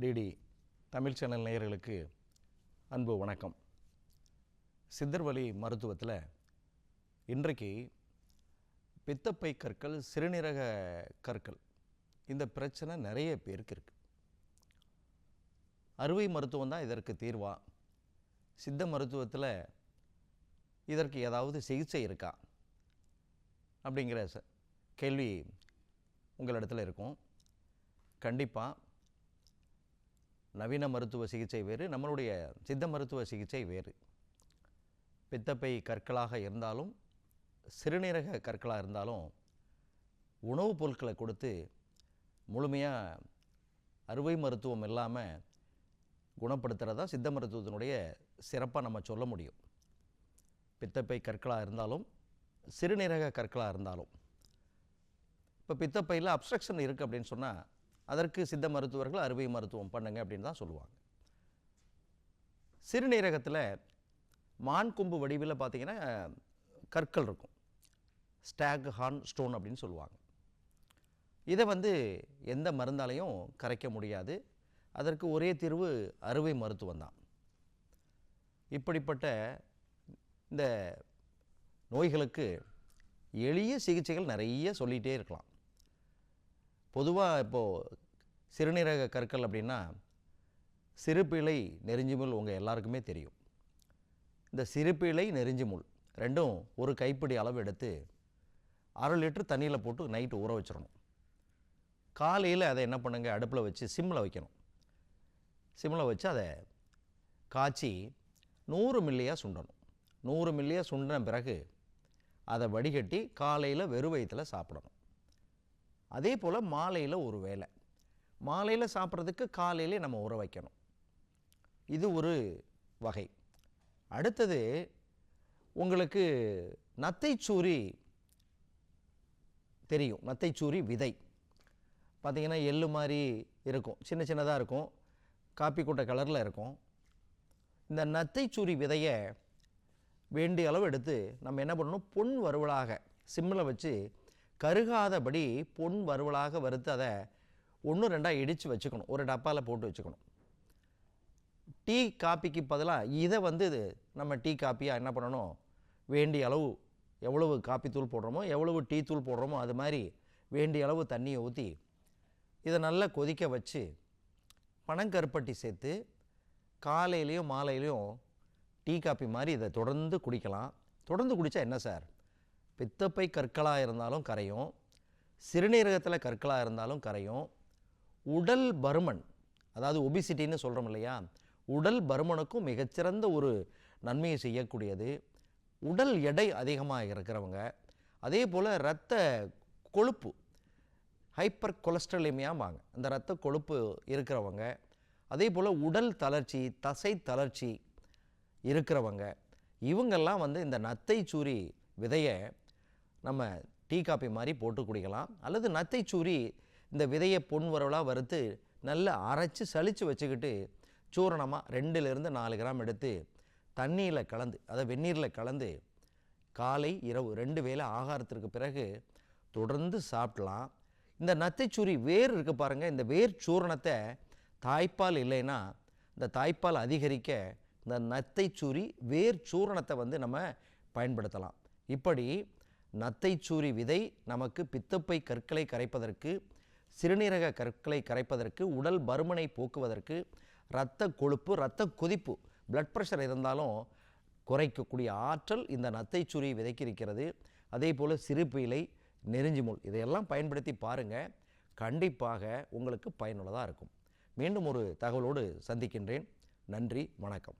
DD Tamil channel நேயர்களுக்கு அன்பு வணக்கம். சித்தர்வழி மருத்துவத்தில் இன்றைக்கு பித்தப்பை கற்கள் சிறுநீரக கற்கள் இந்த பிரச்சனை நிறைய பேருக்கு இருக்குது அறுவை மருத்துவம் தான் இதற்கு தீர்வா? சித்த மருத்துவத்தில் இதற்கு ஏதாவது சிகிச்சை இருக்கா? அப்படிங்கிற ச- கேள்வி உங்களிடத்தில் இருக்கும். கண்டிப்பாக நவீன மருத்துவ சிகிச்சை வேறு நம்மளுடைய சித்த மருத்துவ சிகிச்சை வேறு. பித்தப்பை கற்களாக இருந்தாலும் சிறுநீரக கற்களாக இருந்தாலும் உணவுப் பொருட்களை கொடுத்து முழுமையாக அறுவை மருத்துவம் இல்லாமல் குணப்படுத்துகிறதா சித்த மருத்துவத்தினுடைய சிறப்பாக நம்ம சொல்ல முடியும். பித்தப்பை கற்களாக இருந்தாலும் சிறுநீரக கற்களாக இருந்தாலும். இப்போ பித்தப்பையில் அப்ஸ்ட்ரக்ஷன் இருக்குது அப்படின்னு சொன்னால் அதற்கு சித்த மருத்துவர்கள் அறுவை மருத்துவம் பண்ணுங்க அப்படின்னு தான் சொல்லுவாங்க. சிறுநீரகத்தில் மான் கொம்பு வடிவில் பார்த்தீங்கன்னா கற்கள் இருக்கும். ஸ்டாக் ஹார்ன் ஸ்டோன் அப்படின்னு சொல்லுவாங்க. இதை வந்து எந்த மருந்தாலையும் கரைக்க முடியாது. அதற்கு ஒரே தீர்வு அறுவை மருத்துவம் தான். இப்படிப்பட்ட இந்த நோய்களுக்கு எளிய சிகிச்சைகள் நிறைய சொல்லிகிட்டே இருக்கலாம். பொதுவாக இப்போது சிறுநீரக கற்கள் அப்படின்னா சிறுபிழை நெறிஞ்சிமுள் உங்கள் எல்லாருக்குமே தெரியும். இந்த சிறுபிழை நெறிஞ்சிமுள் ரெண்டும் ஒரு கைப்பிடி அளவு எடுத்து அரை லிட்டர் தண்ணியில் போட்டு நைட்டு ஊற வச்சிடணும் காலையில் அதை என்ன பண்ணுங்கள் அடுப்பில் வச்சு சிம்மில் வைக்கணும். சிம்மில் வச்சு அதை காய்ச்சி நூறு மில்லியாக சுண்டணும். நூறு மில்லியாக சுண்டின பிறகு அதை வடிகட்டி காலையில் வெறும் வயிற்றில் சாப்பிடணும். அதே போல் மாலையில் ஒரு வேளை. மாலையில் சாப்பிட்றதுக்கு காலையிலே நம்ம ஊற வைக்கணும். இது ஒரு வகை. அடுத்தது உங்களுக்கு நத்தைச்சூரி தெரியும். நத்தைச்சூரி விதை. பார்த்திங்கன்னா எள்ளு மாதிரி இருக்கும். சின்ன சின்னதாக இருக்கும். காப்பி கூட்ட கலரில் இருக்கும். இந்த நத்தைச்சூரி விதையை வேண்டிய அளவு எடுத்து நம்ம என்ன பண்ணணும்? பொன் வறுவலாக சிம்மில் வச்சு கருகாதபடி பொன் வறுவலாக வறுத்து அதை ஒன்று ரெண்டாக இடித்து வச்சுக்கணும். ஒரு டப்பாவில் போட்டு வச்சுக்கணும். டீ காப்பிக்கு பதிலாக இதை வந்து இது நம்ம டீ காப்பியாக என்ன பண்ணணும்? வேண்டிய அளவு எவ்வளவு காப்பி தூள் போடுறோமோ எவ்வளவு டீ தூள் போடுறோமோ அது மாதிரி வேண்டிய அளவு தண்ணியை ஊற்றி இதை நல்லா கொதிக்க வச்சு பனங்கருப்பட்டி சேர்த்து காலையிலையும் மாலையிலையும் டீ காப்பி மாதிரி இதை தொடர்ந்து குடிக்கலாம். தொடர்ந்து குடித்தா என்ன சார்? பித்தப்பை கற்களாக இருந்தாலும் கரையும் சிறுநீரகத்தில் கற்களாக இருந்தாலும் கரையும். உடல் பருமன் அதாவது ஒபிசிட்டின்னு சொல்கிறோம் இல்லையா? உடல் பருமனுக்கும் மிகச்சிறந்த ஒரு நன்மையை செய்யக்கூடியது. உடல் எடை அதிகமாக இருக்கிறவங்க அதே போல் இரத்த கொழுப்பு ஹைப்பர் கொலஸ்ட்ரலேமியாம்பாங்க அந்த இரத்த கொழுப்பு இருக்கிறவங்க அதே போல் உடல் தளர்ச்சி தசை தளர்ச்சி இருக்கிறவங்க இவங்கெல்லாம் வந்து இந்த நத்தை சூரி விதையை நம்ம டீ காப்பி மாதிரி போட்டு குடிக்கலாம். அல்லது நத்தைச்சூரி இந்த விதையை பொன் வரவலாக வறுத்து நல்லா அரைச்சி சலித்து வச்சுக்கிட்டு சூரணமாக ரெண்டுலேருந்து நாலு கிராம் எடுத்து தண்ணியில் கலந்து அதை வெந்நீரில் கலந்து காலை இரவு ரெண்டு வேளை ஆகாரத்திற்கு பிறகு தொடர்ந்து சாப்பிடலாம். இந்த நத்தைச்சூரி வேர் இருக்குது பாருங்கள் இந்த வேர் சூரணத்தை தாய்ப்பால் இல்லைன்னா இந்த தாய்ப்பால் அதிகரிக்க இந்த நத்தைச்சூரி வேர் சூரணத்தை வந்து நம்ம பயன்படுத்தலாம். இப்படி நத்தைச்சூரி விதை நமக்கு பித்தப்பை கற்களை கரைப்பதற்கு சிறுநீரக கற்களை கரைப்பதற்கு உடல் பருமனை போக்குவதற்கு இரத்த கொழுப்பு இரத்த கொதிப்பு பிளட் ப்ரெஷர் இருந்தாலும் குறைக்கக்கூடிய ஆற்றல் இந்த நத்தைச்சூரி விதைக்கு இருக்கிறது. அதே போல் சிறுபீலை நெறிஞ்சிமுள் இதையெல்லாம் பயன்படுத்தி பாருங்கள் கண்டிப்பாக உங்களுக்கு பயனுள்ளதாக இருக்கும். மீண்டும் ஒரு தகவலோடு சந்திக்கின்றேன். நன்றி வணக்கம்.